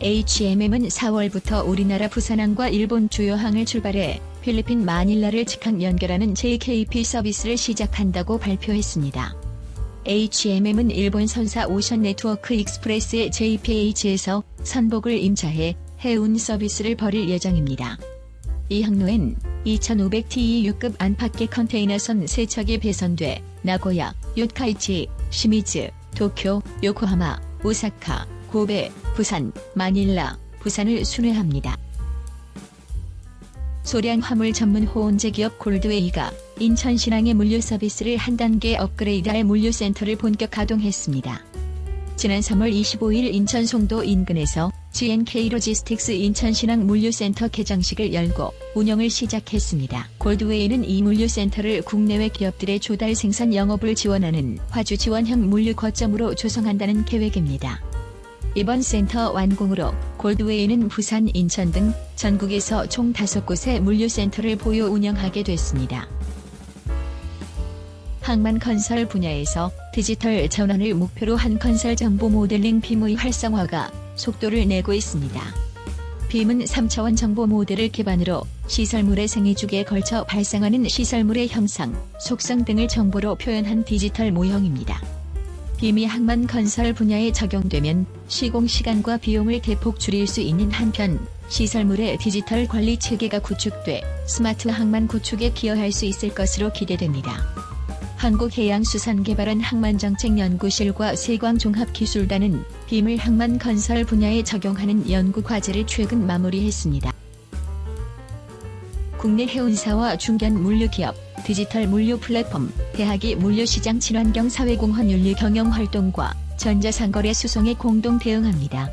HMM은 4월부터 우리나라 부산항과 일본 주요항을 출발해 필리핀 마닐라를 직항 연결하는 JKP 서비스를 시작한다고 발표했습니다. HMM은 일본 선사 오션 네트워크 익스프레스의 JPH에서 선복을 임차해 해운 서비스를 벌일 예정입니다. 이 항로엔 2500TEU급 안팎의 컨테이너선 3척이 배선돼 나고야, 요카이치, 시미즈, 도쿄, 요코하마, 오사카, 고베, 부산, 마닐라, 부산을 순회합니다. 소량 화물 전문 호원제 기업 골드웨이가 인천 신항의 물류 서비스를 한 단계 업그레이드할 물류센터를 본격 가동했습니다. 지난 3월 25일 인천 송도 인근에서 GNK 로지스틱스 인천신항 물류센터 개장식을 열고 운영을 시작했습니다. 골드웨이는 이 물류센터를 국내외 기업들의 조달 생산 영업을 지원하는 화주 지원형 물류 거점으로 조성한다는 계획입니다. 이번 센터 완공으로 골드웨이는 부산, 인천 등 전국에서 총 5곳의 물류센터를 보유 운영하게 됐습니다. 항만 건설 분야에서 디지털 전환을 목표로 한 건설 정보 모델링 빔의 활성화가 속도를 내고 있습니다. 빔은 3차원 정보 모델을 기반으로 시설물의 생애주기에 걸쳐 발생하는 시설물의 형상, 속성 등을 정보로 표현한 디지털 모형입니다. 빔이 항만 건설 분야에 적용되면 시공 시간과 비용을 대폭 줄일 수 있는 한편 시설물의 디지털 관리 체계가 구축돼 스마트 항만 구축에 기여할 수 있을 것으로 기대됩니다. 한국해양수산개발원 항만정책연구실과 세광종합기술단은 빔을 항만 건설 분야에 적용하는 연구 과제를 최근 마무리했습니다. 국내 해운사와 중견 물류기업, 디지털 물류 플랫폼, 대학이 물류시장 친환경 사회공헌 윤리 경영 활동과 전자상거래 수송에 공동 대응합니다.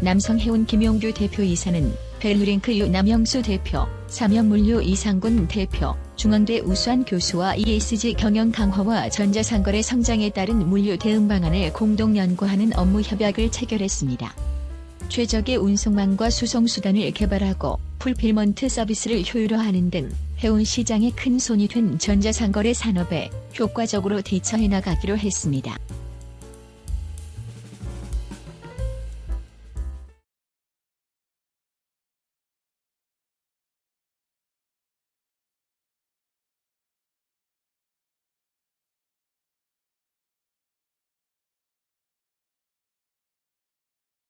남성해운 김용규 대표이사는 벨루링크 유 남영수 대표, 삼연물류 이상군 대표, 중앙대 우수한 교수와 ESG 경영 강화와 전자상거래 성장에 따른 물류 대응 방안을 공동 연구하는 업무 협약을 체결했습니다. 최적의 운송망과 수송수단을 개발하고 풀필먼트 서비스를 효율화하는 등 해운 시장에 큰 손이 된 전자상거래 산업에 효과적으로 대처해 나가기로 했습니다.